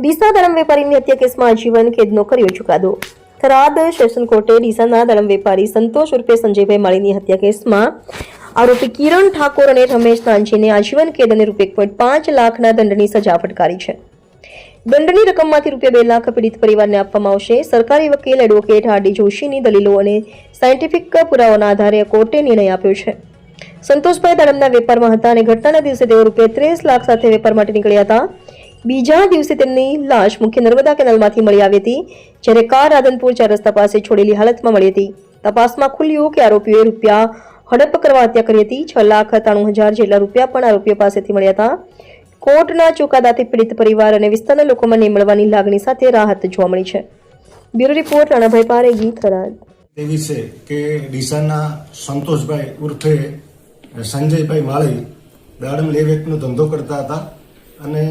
ડીસા ધરમ વેપારીની હત્યા કેસમાં આજીવન કેદનો કર્યો ચુકાદો. થરાદ સેશન કોર્ટે ડીસાના દાડમ વેપારી સંતોષ ઉર્ફે સંજયભાઈ માળીની હત્યા કેસમાં આરોપી કિરણ ઠાકોર અને રમેશ નાનજીને આજીવન કેદ અને રૂપિયા પોઈન્ટ પાંચ લાખના દંડની સજા ફટકારી છે. દંડની રકમમાંથી રૂપિયા બે લાખ પીડિત પરિવારને આપવામાં આવશે. સરકારી વકીલ એડવોકેટ આર ડી જોશીની દલીલો અને સાયન્ટિફિક પુરાવાના આધારે કોર્ટે નિર્ણય આપ્યો છે. સંતોષભાઈ ધરમના વેપારમાં હતા અને ઘટનાના દિવસે તેઓ રૂપિયા ત્રીસ લાખ સાથે વેપાર માટે નીકળ્યા હતા. બીજા દિવસે તેમની લાશ મુખ્ય નર્મદા કેનાલમાંથી મળી આવી હતી, જ્યારે કાર રાધનપુર ચાર રસ્તા પાસે છોડેલી હાલતમાં મળી હતી. તપાસમાં ખુલ્યું કે આરોપીઓએ રૂપિયા હડપ કરવા હત્યા કરી હતી. છ લાખ ત્રાણું હજાર જેટલા રૂપિયા પણ આરોપીઓ પાસેથી મળ્યા હતા. કોર્ટના ચુકાદાથી પીડિત પરિવાર અને વિસ્તારના લોકોમાં નિમળવાની લાગણી સાથે રાહત જોવા મળી છે. Bureau report, Ranabhai Paregi, Tharad. એવી છે કે ડીસાના સંતોષભાઈ ઉર્ફે સંજયભાઈ વાળી દાડમ લેવેકનો ધંધો કરતા હતા અને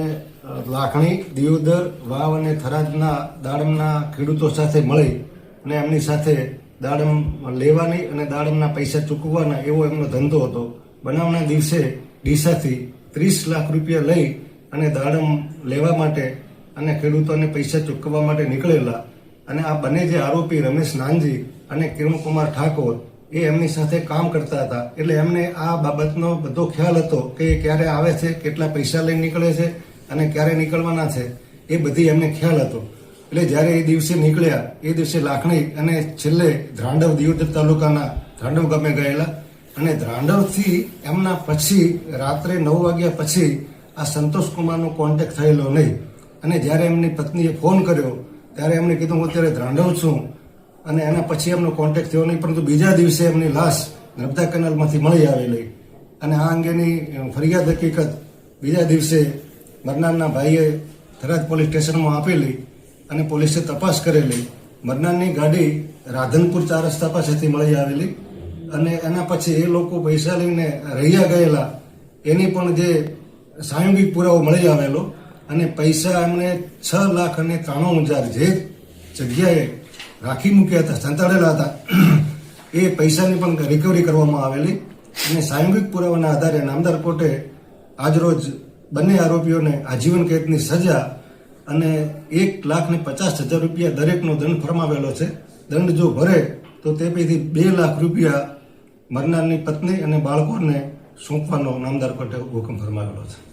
લાખણી, દિયોદર, વાવ અને થરાદના દાડમના ખેડૂતો સાથે મળી અને એમની સાથે દાડમ લેવાની અને દાડમના પૈસા ચૂકવવાના એવો એમનો ધંધો હતો. બનાવના દિવસે ડીસાથી ત્રીસ લાખ રૂપિયા લઈ અને દાડમ લેવા માટે અને ખેડૂતોને પૈસા ચૂકવવા માટે નીકળેલા. અને આ બંને જે આરોપી રમેશ નાનજી અને કિરણકુમાર ઠાકોર, એ એમની સાથે કામ કરતા હતા. એટલે એમને આ બાબતનો બધો ખ્યાલ હતો કે એ ક્યારે આવે છે, કેટલા પૈસા લઈને નીકળે છે અને ક્યારે નીકળવાના છે, એ બધી એમને ખ્યાલ હતો. એટલે જ્યારે એ દિવસે નીકળ્યા, એ દિવસે લાખણી અને છેલ્લે ધ્રાંડવ દિયોદર તાલુકાના ધ્રાંડવ ગામે ગયેલા. અને ધ્રાંડવથી એમના પછી રાત્રે નવ વાગ્યા પછી આ સંતોષ કુમારનો કોન્ટેક્ટ થયેલો નહીં. અને જ્યારે એમની પત્નીએ ફોન કર્યો, ત્યારે એમણે કીધું, હું અત્યારે ધ્રાંડવ છું. અને એના પછી એમનો કોન્ટેક્ટ થયો નહીં, પરંતુ બીજા દિવસે એમની લાશ નર્મદા કેનાલમાંથી મળી આવેલી. અને આ અંગેની ફરિયાદ હકીકત બીજા દિવસે મરનારના ભાઈએ થરાદ પોલીસ સ્ટેશનમાં આપેલી અને પોલીસે તપાસ કરેલી મરનારની ગાડી રાધનપુર ચાર રસ્તા પાસેથી મળી આવેલી અને એના પછી એ લોકો પૈસા લઈને રહ્યા ગયેલા. એની પણ જે સાયંગિક પુરાવો મળી આવેલો અને પૈસા એમને છ લાખ અને ત્રાણું હજાર જે જગ્યાએ રાખી મૂક્યા હતા, સંતાડેલા હતા, એ પૈસાની પણ રિકવરી કરવામાં આવેલી અને સાયંગિક પુરાવાના આધારે નામદાર કોર્ટે આજરોજ બંને આરોપીઓને આજીવન કેદની સજા અને એક લાખ ને પચાસ હજાર રૂપિયા દરેકનો દંડ ફરમાવેલો છે. દંડ જો ભરે તો તે પૈકી બે લાખ રૂપિયા મરનારની પત્ની અને બાળકોને સોંપવાનો નામદાર કોર્ટે હુકમ ફરમાવેલો છે.